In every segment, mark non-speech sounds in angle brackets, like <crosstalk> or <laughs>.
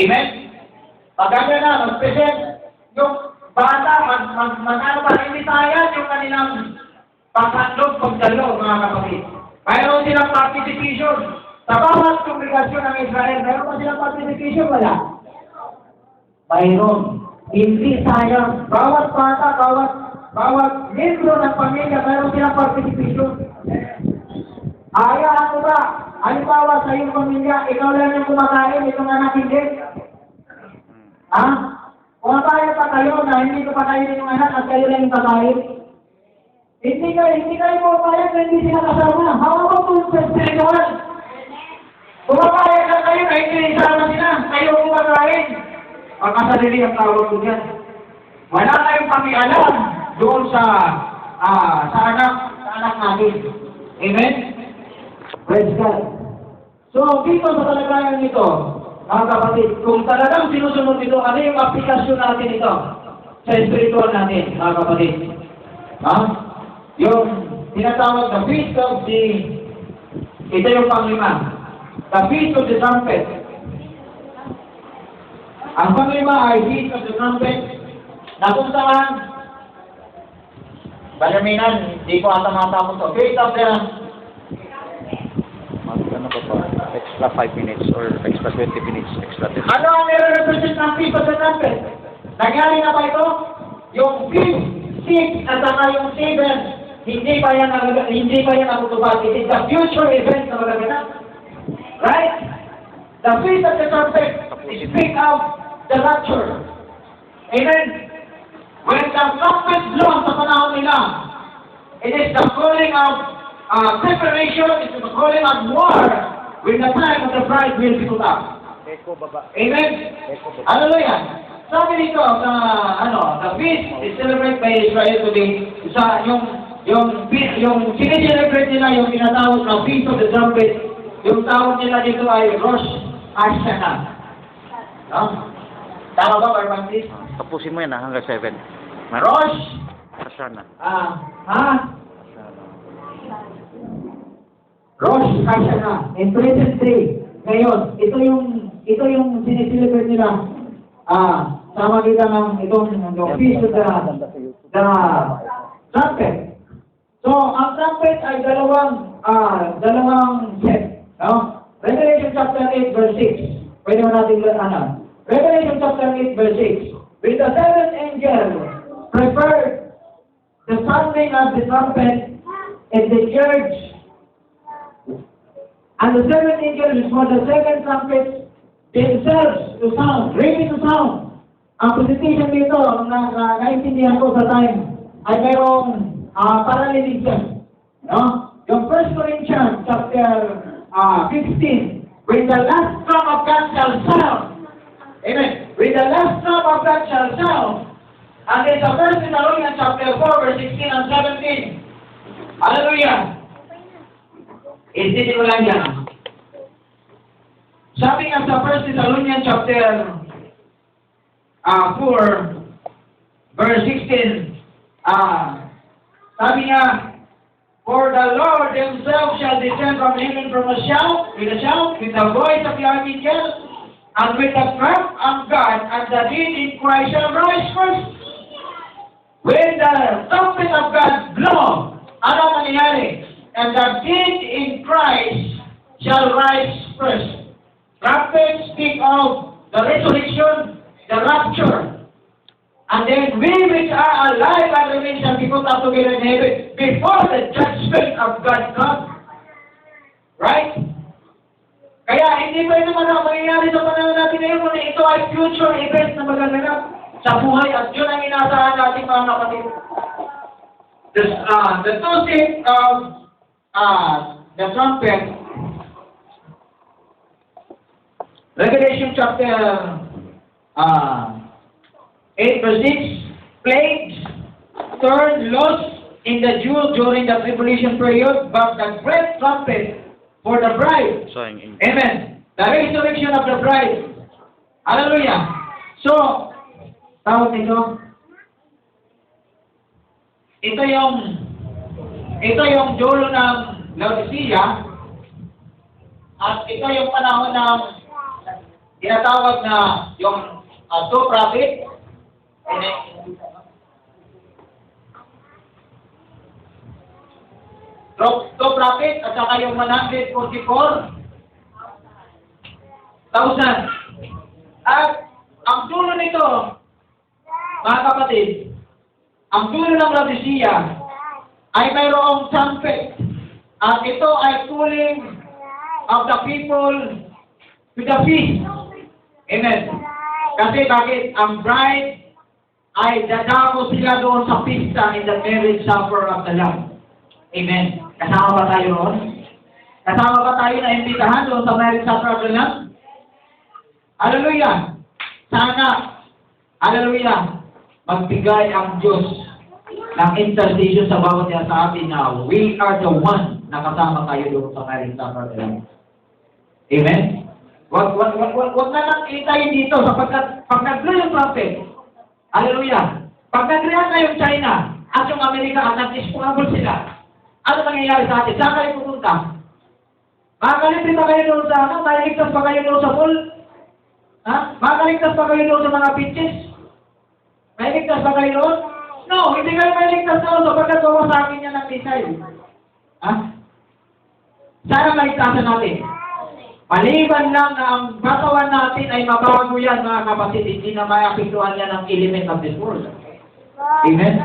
Amen? Pag ganyan na, mag-present, yung bata, mag, mag, mag, ano pa, imitayan yung kanilang pagkatlog, pagdalo, mga kapatid. Mayroon silang participation. Sa bawat kongregasyon ng Israel, mayroon pa silang participation, wala? Mayroon. Hindi sayang. Bawat bata, bawat bawat membro ng pamilya, mayroon silang participation. Hayaan mo ba? Halimbawa sa iyong pamilya, ikaw lang yung kumakain, itong anak hindi. Ha? Kumakain pa kayo na hindi ko pakainin yung anak at kayo lang yung kakain. Hindi kayo, hindi kayo pumapayag na hindi sila kasama. Hawak mo sa spiritual. Pumapayag na kayo na hindi isama sila. Kayo kumakain. Pagkasarili ang tawag ko dyan. Wala kayong pakialam doon sa ah sa anak sa anak natin. Amen? Praise God. So, dito sa talagayan nito, mga kapatid, kung talagang sinusunod ito, ano yung aplikasyon natin ito sa spiritual natin, mga kapatid? Ha? Yung tinatawag na Feast of the, ito yung panglima, the Feast of the Trumpet. Ang panglima ay Feast of the Trumpet, na kung saan, Balaminan, hindi ko ata of the Mag, ano pa pa, extra 5 minutes or extra 20 minutes, extra 10 Ano ang nire-represent ng Feast of the Trumpet? Nangyari na ba ito? Yung fifth, sixth, at saka yung seventh, hindi pa yan nag- hindi pa yan natutupad. It is the future event na magaganap. Right? The Feast of the Trumpet speak of the rapture. Amen? When the trumpet blows sa panahon nila, it is the calling of uh, preparation, it is the calling of war when the time of the bride will be put up. Eko baba. Amen? Hallelujah. Sabi dito sa ano, the feast is celebrated by Israel today. Sa yung yung feast, yung sinicelebrate nila yung tinatawag na Feast of the Trumpet. Yung tawag nila dito ay Rosh Hashanah. No? Tama ba, Barbantis? Tapusin mo yan ha, hanggang 7. Rosh, Hasana. ah, ha? Rosh Hashanah. In present day. Ngayon, ito yung ito yung sinicelebrate nila. Ah, sa magitan ng itong yung Feast of the the trumpet. So, ang trumpet ay dalawang ah dalawang set, no? Revelation chapter 8 verse 6. Pwede mo natin ano? Revelation chapter 8 verse 6. With the seventh angel prepared the sounding of the trumpet in the church and the seventh angel is for the seven trumpets themselves to sound, ready to sound. Ang presentation dito, na, na naintindihan ko sa time, ay mayroong uh, parallelism. No? Yung 1 Corinthians chapter uh, 15, when the last trump of God shall sound, Amen. When the last trump of God shall sound, and then sa 1 Thessalonians chapter 4, verse 16 and 17, Hallelujah! Isipin mo lang yan. Sabi nga sa 1 Thessalonians chapter uh, 4, verse 16, ah, sabi nga, For the Lord himself shall descend from heaven from a shout, with a shout, with the voice of the archangel, and with the trump of God, and the dead in Christ shall rise first. When the trumpet of God blow, ano mangyayari? And the dead in Christ shall rise first. Trumpets speak of the resurrection, the rapture. And then we which are alive and remain shall be put up together in heaven before the judgment of God comes. Right? Kaya hindi pa naman ang mangyayari sa panahon natin ngayon kung ito ay future event na magaganap sa buhay at yun ang inaasahan natin mga kapatid. The, uh, the topic of uh, the trumpet Revelation chapter uh, 8 verse 6, plagues turned lost in the Jews during the tribulation period, but the great trumpet for the bride. Amen. The resurrection of the bride. Hallelujah. So, tawag nito, ito yung ito yung dulo ng Laodicea at ito yung panahon ng tinatawag na yung uh, two prophet, two, prophet, at saka yung 144, thousand. At ang dulo nito, mga kapatid, ang dulo ng Laodicea ay mayroong trumpet. At ito ay calling of the people to the feast. Amen. Kasi bakit? Ang bride ay dadamo sila doon sa pista in the marriage supper of the Lamb. Amen. Kasama ba tayo roon? Kasama ba tayo na imbitahan doon sa marriage supper of the Lamb? Hallelujah! Sana, hallelujah, magbigay ang Diyos ng intercession sa bawat isa sa atin na we are the one na kasama tayo doon sa marriage supper. Amen? Wag, wag, wag, wag, wag na lang itayin dito sapagkat pag nag-blow yung trumpet, hallelujah, pag nag-react na yung China at yung Amerika at nag-scramble sila, ano mangyayari sa atin? Saan kayo pupunta? Makakalipin pa kayo doon sa ano? Maliligtas pa kayo doon sa pool? Ha? Makaligtas pa kayo doon sa mga beaches? Maliligtas pa kayo doon? No, hindi kayo maliligtas doon sapagkat gawa sa akin yan ng missile. Ha? Sana maligtasan natin. Maliban lang na ang katawan natin ay mabago yan, mga kapatid, hindi na maapektuhan yan ang element of this world. Amen?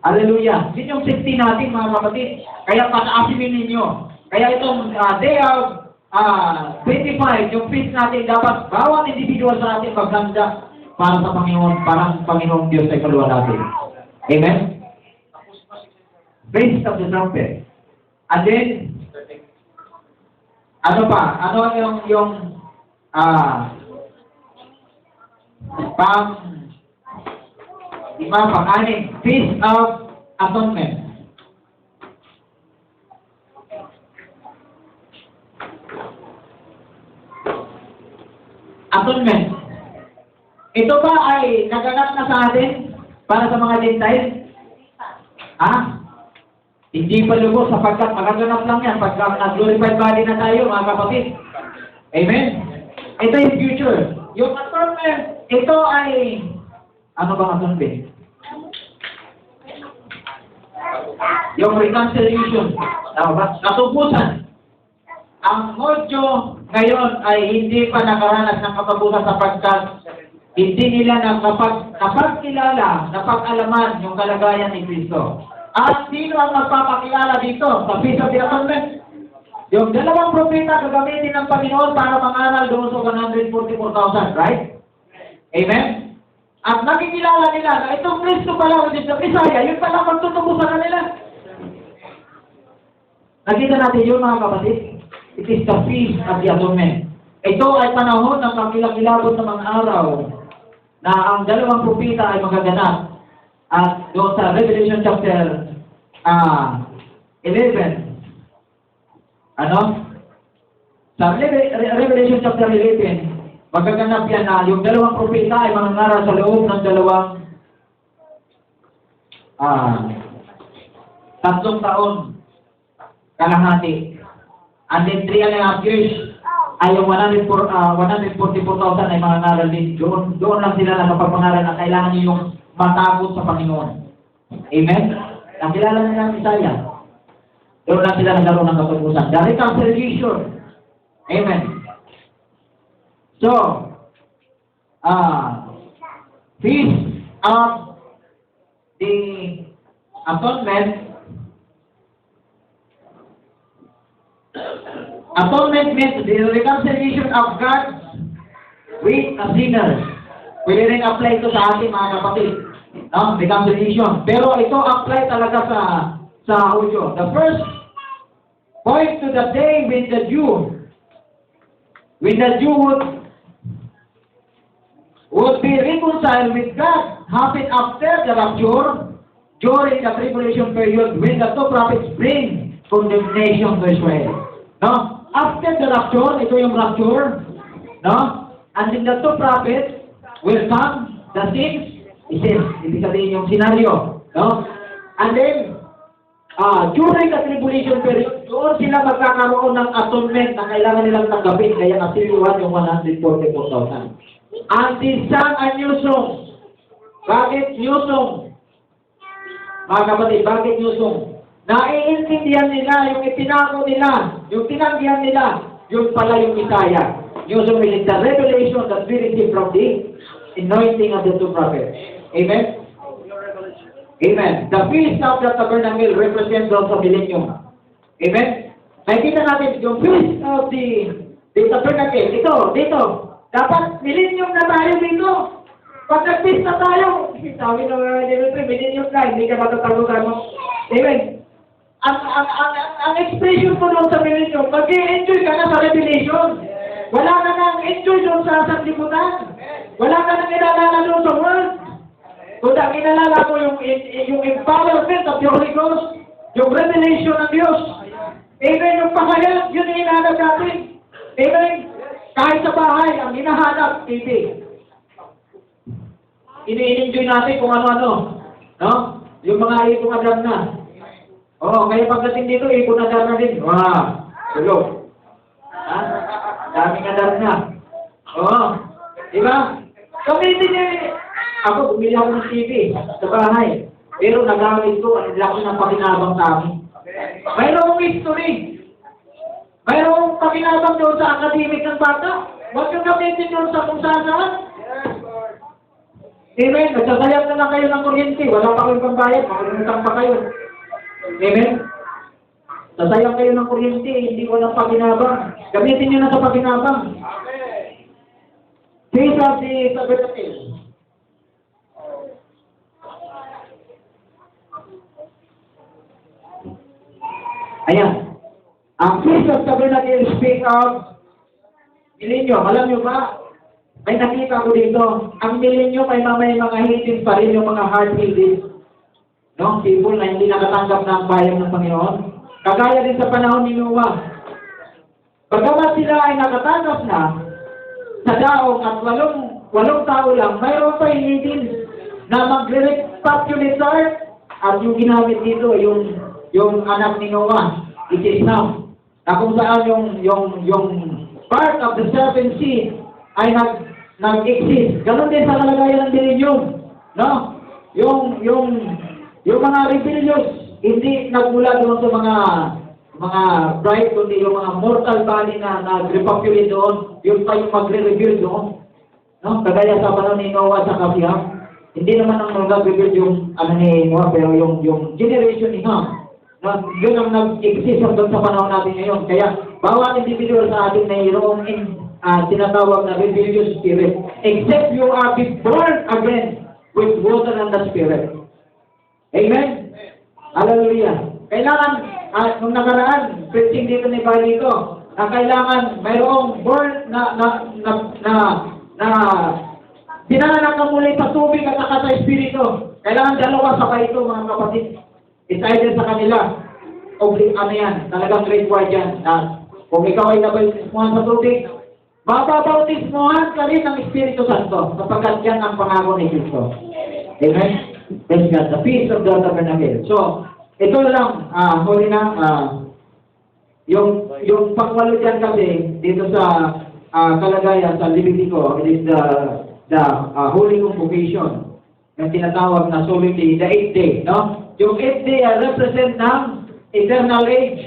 Hallelujah. Yun yung safety natin, mga kapatid. Kaya pataasimin ninyo. Kaya itong uh, day of uh, 25, yung feast natin, dapat bawat individual sa atin maghanda para sa Panginoon, parang Panginoong Diyos ay kaluwa natin. Amen? Feast of the trumpet. And then, ano pa? Ano yung yung ah pang lima pang-anim, Feast of Atonement. Atonement. Ito ba ay naganap na sa atin para sa mga Gentiles? Ha? Hindi pa lubos sapagkat magaganap lang yan pagka nag-glorified body na tayo, mga kapatid. Amen? Ito yung future. Yung atonement, ito ay, ano bang atonement? Yung reconciliation. Tama ba? Katubusan. Ang modyo ngayon ay hindi pa nakaranas ng katapusan sapagkat hindi nila nakapag, napagkilala, napag-alaman yung kalagayan ni Kristo. At sino ang magpapakilala dito sa Feast of the Atonement? Yung dalawang propeta gagamitin ng Panginoon para mangaral doon sa 144,000, right? Amen? At nakikilala nila na itong Kristo pala, which is the yun pala magtutubo sa kanila. Nakita natin yun mga kapatid. It is the Feast of the Atonement. Ito ay panahon ng kakilakilabot ng mga araw na ang dalawang propeta ay magaganap. At doon sa Revelation chapter ah 11, ano? Sa Reve- Re- Revelation chapter 11, magaganap yan na yung dalawang propeta ay mangangaral sa loob ng dalawang ah tatlong taon kalahati. And then three and a half years ay yung 104, ah, 144,000 ay mangangaral din. Doon, doon lang sila nakapagpangaral na kailangan nyo yung matakot sa Panginoon. Amen? Nakilala na ng Isaiah. Doon lang sila nagkaroon ng katubusan. The reconciliation. Amen. So, ah, feast of the atonement Atonement means the reconciliation of God with a sinner. Pwede rin apply ito sa ating mga kapatid. No? Reconciliation. Pero ito apply talaga sa sa Hudyo. The first point to the day when the Jew when the Jew would would be reconciled with God happen after the rapture during the tribulation period when the two prophets bring condemnation to Israel. No? After the rapture, ito yung rapture, no? And then the two prophets will come, the six, isis, ibig sabihin yung senaryo, no? And then, ah, during the tribulation period, doon sila magkakaroon ng atonement na kailangan nilang tanggapin. Kaya nasiliwan yung 144,000. And the sang a new song. Bakit new song? Mga kapatid, bakit new song? Naiintindihan nila yung itinako nila, yung tinanggihan nila, yung pala yung. New song is the revelation that we receive from the anointing of the two prophets. Amen? Amen. The feast of the tabernacle represents also millennium. Amen? Nakikita natin yung feast of the, the tabernacle. Ito, dito. Dapat millennium na tayo dito. Pag nag-feast na tayo, sabi ng mga Demetri, millennium na, hindi ka matatalugan mo. Amen. Ang, ang, ang, ang, ang expression ko doon sa millennium, mag-enjoy ka na sa revelation. Wala ka nang enjoy doon sa sanlibutan. Wala ka nang inalala doon sa world. Kung ang inalala mo yung, yung empowerment of the Holy Ghost, yung revelation ng Diyos, Amen, yung pahayag, yun yung hinahanap natin. Amen. Kahit sa bahay, ang hinahanap, TV. Ini-enjoy natin kung ano-ano. No? Yung mga ipong adam na. Oo, kaya pagdating dito, adam na din. Wow, tulog. Ha? Daming adam na. Oo. Di ba? Gamitin niyo eh. Ako, bumili ako ng TV sa bahay. Pero nagamit ko, ang laki ng pakinabang sa amin. Mayroong history. Mayroong pakinabang doon sa academic ng bata. Huwag yung gamitin doon sa kung saan saan. Amen. Nagsasayang na lang kayo ng kuryente. Wala pa kayong pambayad. Pa kayo. Amen. Sasayang kayo ng kuryente. Hindi walang pakinabang. Gamitin nyo na sa pakinabang. Jesus is tabernacle. Ayan. Ang of Tabernacle speak of millennium. Alam nyo ba? May nakita ko dito. Ang millennium ay mamay mga hidden pa rin yung mga hard hidden. No? People na hindi nakatanggap ng bayan ng Panginoon. Kagaya din sa panahon ni Noah. Bagamat sila ay nakatanggap na sa daong at walong, walong tao lang, mayroon pa hidden na magre-repopulate sa earth. At yung ginamit dito, yung yung anak ni Noah, it is Ham. Na kung saan yung, yung, yung part of the seven sea ay nag, nag-exist. Ganon din sa kalagayan ng millennium. No? Yung, yung, yung mga rebellious, hindi nagmula doon sa mga mga bright, kundi yung mga mortal body na nag-repopulate doon, yung pa yung magre-rebuild doon. No? Kagaya sa panahon ni Noah sa Ham. Hindi naman ang nag-rebuild yung ano ni Noah, pero yung, yung generation ni Ham na yun ang nag-exist hanggang sa panahon natin ngayon. Kaya, bawat individual sa atin na mayroong in, uh, tinatawag na rebellious spirit. Except you are be born again with water and the spirit. Amen? Hallelujah. Kailangan, uh, nung nakaraan, preaching dito ni Bali ko, na kailangan mayroong born na, na, na, na, na, pinanganak ka muli sa tubig at saka sa espiritu. Kailangan dalawa sabay ito, mga kapatid. It's either sa kanila, o ano yan, talagang required yan. Na, kung ikaw ay nabautismuhan sa tubig, mababautismuhan ka rin ng Espiritu Santo, sapagkat yan ang pangako ni Kristo. Amen? Praise God. The peace of the tabernacle. So, ito lang, ah, huli na, ah, yung, yung pangwalo dyan kasi, dito sa ah, kalagayan, sa Levitico, it is the, the ah, Holy Convocation, yung tinatawag na solemnity, the eighth day, no? Yung eighth day ay represent ng eternal age.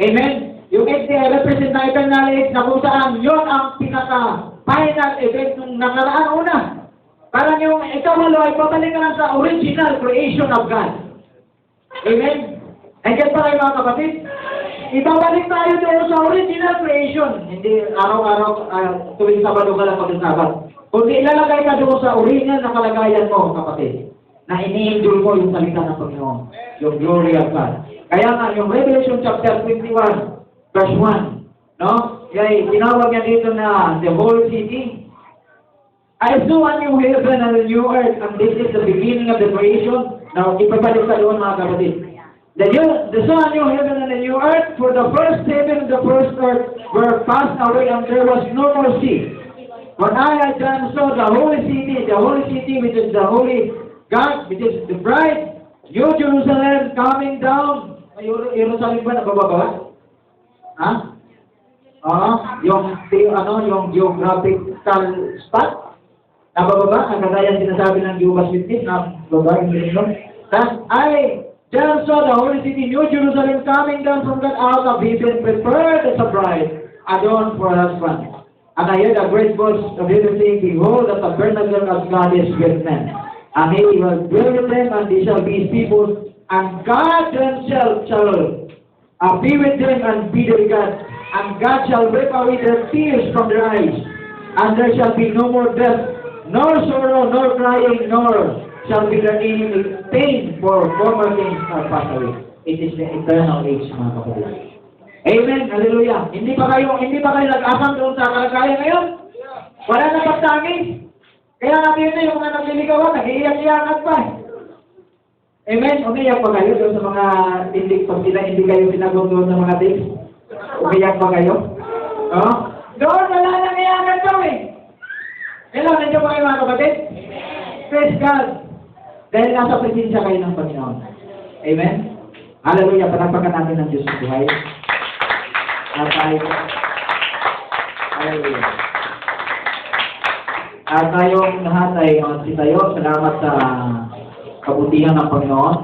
Amen? Yung eighth day ay represent ng eternal age na kung saan yun ang pinaka-final event nung nakaraan una. Parang yung ikawalo ay pabalik lang sa original creation of God. Amen? Nandiyan pa kayo mga kapatid? Ibabalik tayo doon sa original creation. Hindi araw-araw, uh, tuwing Sabado ka lang pag-sabat. Kundi ilalagay ka doon sa original na kalagayan mo, kapatid. Na ini-enjoy mo yung salita ng Panginoon. Yung glory of God. Kaya nga, yung Revelation chapter 21, verse 1, no? Kaya tinawag niya dito na the whole city. I saw a new heaven and a new earth, and this is the beginning of the creation. Now, ipabalik sa doon mga kapatid. The new, the saw a new heaven and a new earth, for the first heaven and the first earth were passed away, and there was no more sea. When I, John, saw the holy city, the holy city which is the holy God, which is the bride, New Jerusalem coming down Jerusalem ba nabababa? Ha? Oo, yung, yung ano, yung geographical spot? Nabababa? Ang kagaya sinasabi ng Jehovah's Witness na baba yung minimum. That I just saw the holy city, New Jerusalem, coming down from God out of heaven, prepared as a bride, adorned for her husband. And I heard a great voice of heaven saying, Behold, the tabernacle of God is with men. And he will dwell with them, and they shall be his people. And God himself shall be with them and be their God. And God shall wipe away their tears from their eyes. And there shall be no more death, nor sorrow, nor crying, nor shall be any pain, for former things are passed away. It is the eternal age, mga kapatid. Amen. Hallelujah. Hindi pa kayo, hindi pa kayo nag-asang doon sa kalagayan ngayon? Wala na pagtangis. Kaya natin na yung mga nagliligawan, nag-iiyak-iyakan pa. Amen. Umiyak pa kayo doon sa mga hindi, pag sila hindi kayo sinagot doon sa mga dates? Umiyak pa kayo? Oh? Doon, wala nang iyakan daw eh. Hello, nandiyan ba kayo mga kapatid? Praise God. Dahil nasa presensya kayo ng Panginoon. Amen? Hallelujah. Panampakan natin ng Diyos sa buhay. At tayo. Hallelujah. At tayong lahat ay uh, tayo. Salamat sa kabutihan ng Panginoon.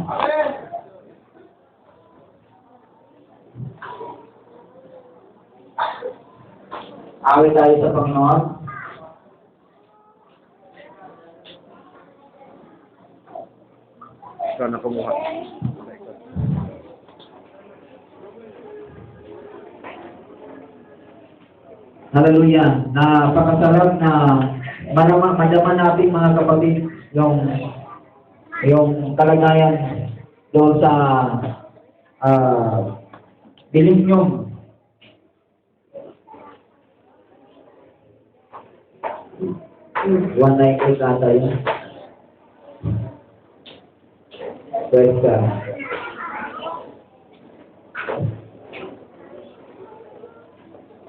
Awit tayo sa Panginoon. Ikaw na kumuha. Hallelujah. Napakasarap na malaman, malaman natin mga kapatid yung yung kalagayan doon sa uh, Dilinyong. One night eight ata yun. Praise God.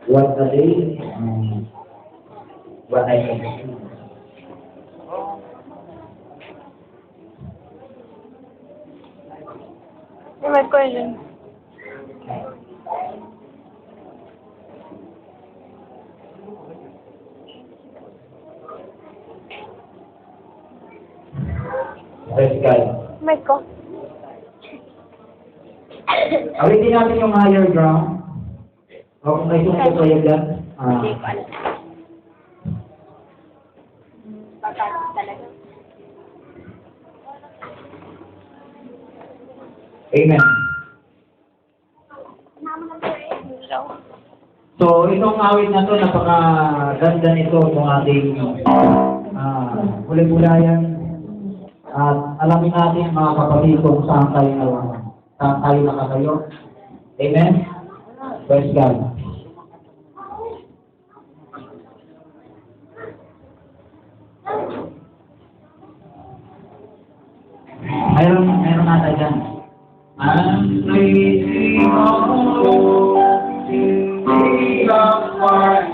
What a day. Um, what I can May question. Higher ground. O kung may sumuko kayo dyan. ah, Hindi ko alam. Talaga. amen. So, itong awit na to, napakaganda nito itong ating ah, huli-hulayan. At alamin natin mga kapatid kung saan tayo, saan tayo nakatayo. Amen? Praise God. Mayroon, mayroon nata dyan. I'm waiting on you, lead of my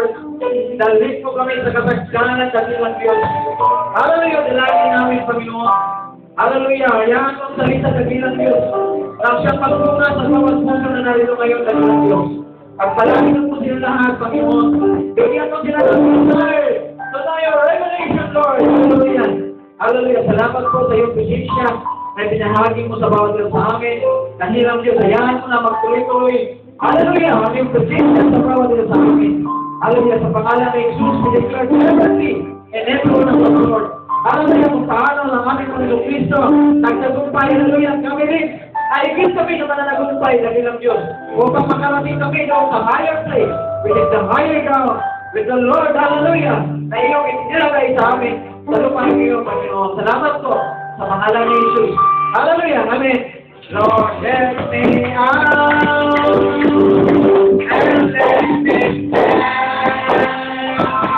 Lord. Dalhin mo kami sa kasagdanan ng ilang Diyos. Hallelujah, dalangin namin, Panginoon. Hallelujah, hayaan ang salita ng ilang Diyos. Na siyang magpunga sa bawat puso na narito ngayon ng ilang Diyos. Pagpalagin mo sila lahat, Panginoon. Bigyan mo sila ng desire. So na your revelation, Lord. Hallelujah. Hallelujah. Salamat po sa iyong presensya na binahagi mo sa bawat isa sa amin. Dahilang Diyos, hayaan mo na magtuloy-tuloy. Hallelujah. Ang iyong presensya sa bawat isa sa amin. Hallelujah. Sa pangalan ng Jesus, we declare fervently and everyone of the Lord. Hallelujah. Kung paano ang aming Panginoong Kristo, nagtagumpay, hallelujah, kami rin. Ay, ikit kami na mananagumpay ng ilang Diyos. Upang makarating kami doon sa higher place, with the higher ground, with the Lord, hallelujah, na iyong itinilagay sa amin sa lupa ng iyong Panginoon. Salamat po sa pangalan ni Jesus. Hallelujah. Amen. Lord, help me out. And let Yeah. <laughs>